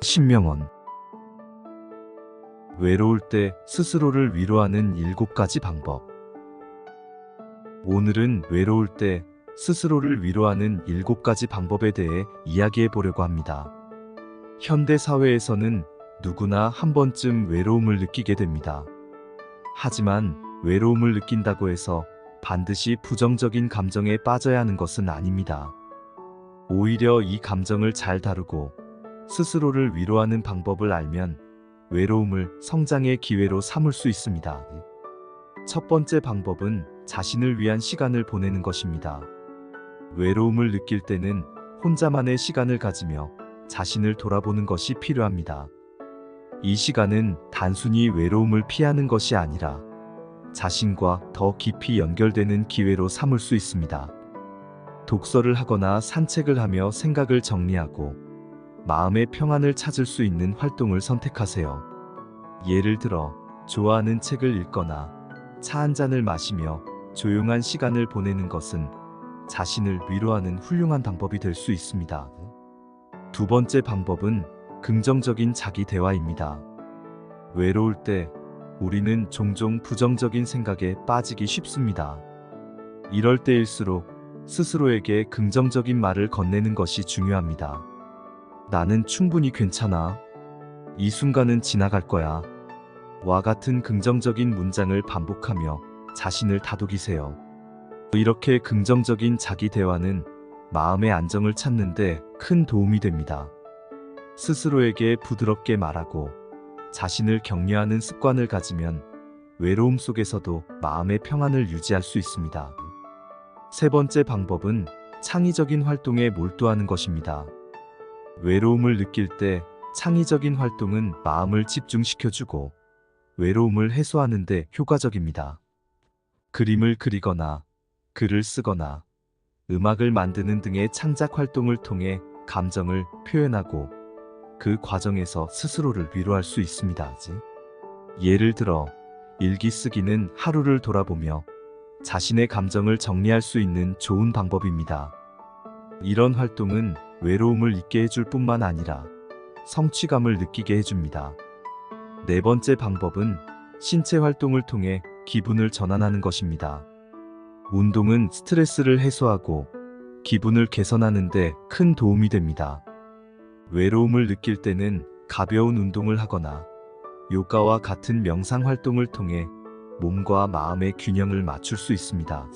신명원 외로울 때 스스로를 위로하는 일곱 가지 방법. 오늘은 외로울 때 스스로를 위로하는 일곱 가지 방법에 대해 이야기해 보려고 합니다. 현대 사회에서는 누구나 한 번쯤 외로움을 느끼게 됩니다. 하지만 외로움을 느낀다고 해서 반드시 부정적인 감정에 빠져야 하는 것은 아닙니다. 오히려 이 감정을 잘 다루고 스스로를 위로하는 방법을 알면 외로움을 성장의 기회로 삼을 수 있습니다. 첫 번째 방법은 자신을 위한 시간을 보내는 것입니다. 외로움을 느낄 때는 혼자만의 시간을 가지며 자신을 돌아보는 것이 필요합니다. 이 시간은 단순히 외로움을 피하는 것이 아니라 자신과 더 깊이 연결되는 기회로 삼을 수 있습니다. 독서를 하거나 산책을 하며 생각을 정리하고 마음의 평안을 찾을 수 있는 활동을 선택하세요. 예를 들어, 좋아하는 책을 읽거나 차 한 잔을 마시며 조용한 시간을 보내는 것은 자신을 위로하는 훌륭한 방법이 될 수 있습니다. 두 번째 방법은 긍정적인 자기 대화입니다. 외로울 때 우리는 종종 부정적인 생각에 빠지기 쉽습니다. 이럴 때일수록 스스로에게 긍정적인 말을 건네는 것이 중요합니다. 나는 충분히 괜찮아. 이 순간은 지나갈 거야. 와 같은 긍정적인 문장을 반복하며 자신을 다독이세요. 이렇게 긍정적인 자기 대화는 마음의 안정을 찾는데 큰 도움이 됩니다. 스스로에게 부드럽게 말하고 자신을 격려하는 습관을 가지면 외로움 속에서도 마음의 평안을 유지할 수 있습니다. 세 번째 방법은 창의적인 활동에 몰두하는 것입니다. 외로움을 느낄 때 창의적인 활동은 마음을 집중시켜주고 외로움을 해소하는 데 효과적입니다. 그림을 그리거나 글을 쓰거나 음악을 만드는 등의 창작 활동을 통해 감정을 표현하고 그 과정에서 스스로를 위로할 수 있습니다. 예를 들어 일기 쓰기는 하루를 돌아보며 자신의 감정을 정리할 수 있는 좋은 방법입니다. 이런 활동은 외로움을 잊게 해줄 뿐만 아니라 성취감을 느끼게 해줍니다. 네 번째 방법은 신체 활동을 통해 기분을 전환하는 것입니다. 운동은 스트레스를 해소하고 기분을 개선하는 데 큰 도움이 됩니다. 외로움을 느낄 때는 가벼운 운동을 하거나 요가와 같은 명상 활동을 통해 몸과 마음의 균형을 맞출 수 있습니다.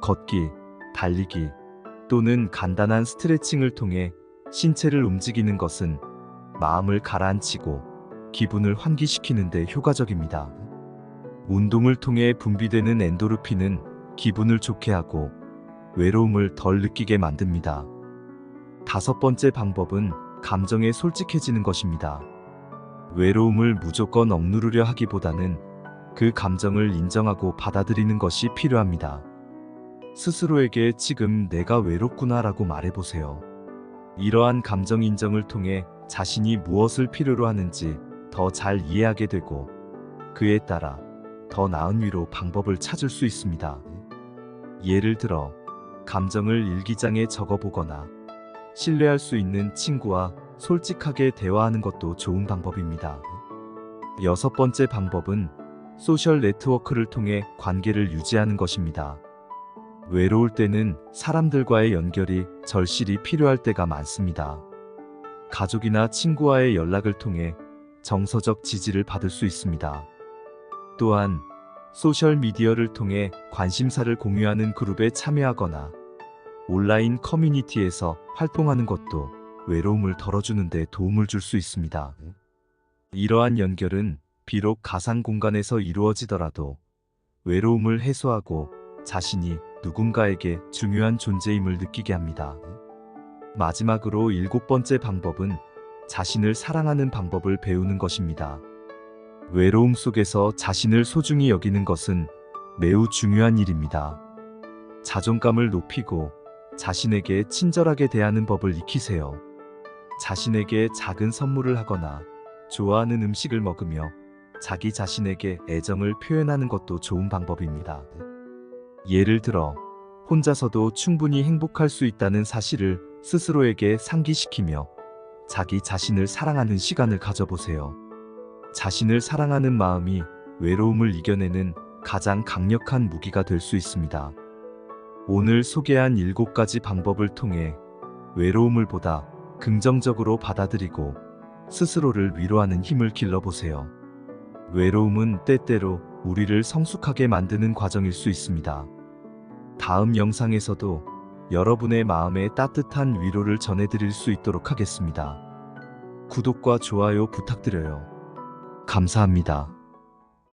걷기, 달리기 또는 간단한 스트레칭을 통해 신체를 움직이는 것은 마음을 가라앉히고 기분을 환기시키는 데 효과적입니다. 운동을 통해 분비되는 엔도르핀은 기분을 좋게 하고 외로움을 덜 느끼게 만듭니다. 다섯 번째 방법은 감정에 솔직해지는 것입니다. 외로움을 무조건 억누르려 하기보다는 그 감정을 인정하고 받아들이는 것이 필요합니다. 스스로에게 지금 내가 외롭구나 라고 말해보세요. 이러한 감정 인정을 통해 자신이 무엇을 필요로 하는지 더 잘 이해하게 되고 그에 따라 더 나은 위로 방법을 찾을 수 있습니다. 예를 들어, 감정을 일기장에 적어보거나 신뢰할 수 있는 친구와 솔직하게 대화하는 것도 좋은 방법입니다. 여섯 번째 방법은 소셜 네트워크를 통해 관계를 유지하는 것입니다. 외로울 때는 사람들과의 연결이 절실히 필요할 때가 많습니다. 가족이나 친구와의 연락을 통해 정서적 지지를 받을 수 있습니다. 또한 소셜 미디어를 통해 관심사를 공유하는 그룹에 참여하거나 온라인 커뮤니티에서 활동하는 것도 외로움을 덜어주는 데 도움을 줄 수 있습니다. 이러한 연결은 비록 가상 공간에서 이루어지더라도 외로움을 해소하고 자신이 누군가에게 중요한 존재임을 느끼게 합니다. 마지막으로 일곱 번째 방법은 자신을 사랑하는 방법을 배우는 것입니다. 외로움 속에서 자신을 소중히 여기는 것은 매우 중요한 일입니다. 자존감을 높이고 자신에게 친절하게 대하는 법을 익히세요. 자신에게 작은 선물을 하거나 좋아하는 음식을 먹으며 자기 자신에게 애정을 표현하는 것도 좋은 방법입니다. 예를 들어, 혼자서도 충분히 행복할 수 있다는 사실을 스스로에게 상기시키며 자기 자신을 사랑하는 시간을 가져보세요. 자신을 사랑하는 마음이 외로움을 이겨내는 가장 강력한 무기가 될 수 있습니다. 오늘 소개한 7가지 방법을 통해 외로움을 보다 긍정적으로 받아들이고 스스로를 위로하는 힘을 길러보세요. 외로움은 때때로 우리를 성숙하게 만드는 과정일 수 있습니다. 다음 영상에서도 여러분의 마음에 따뜻한 위로를 전해드릴 수 있도록 하겠습니다. 구독과 좋아요 부탁드려요. 감사합니다.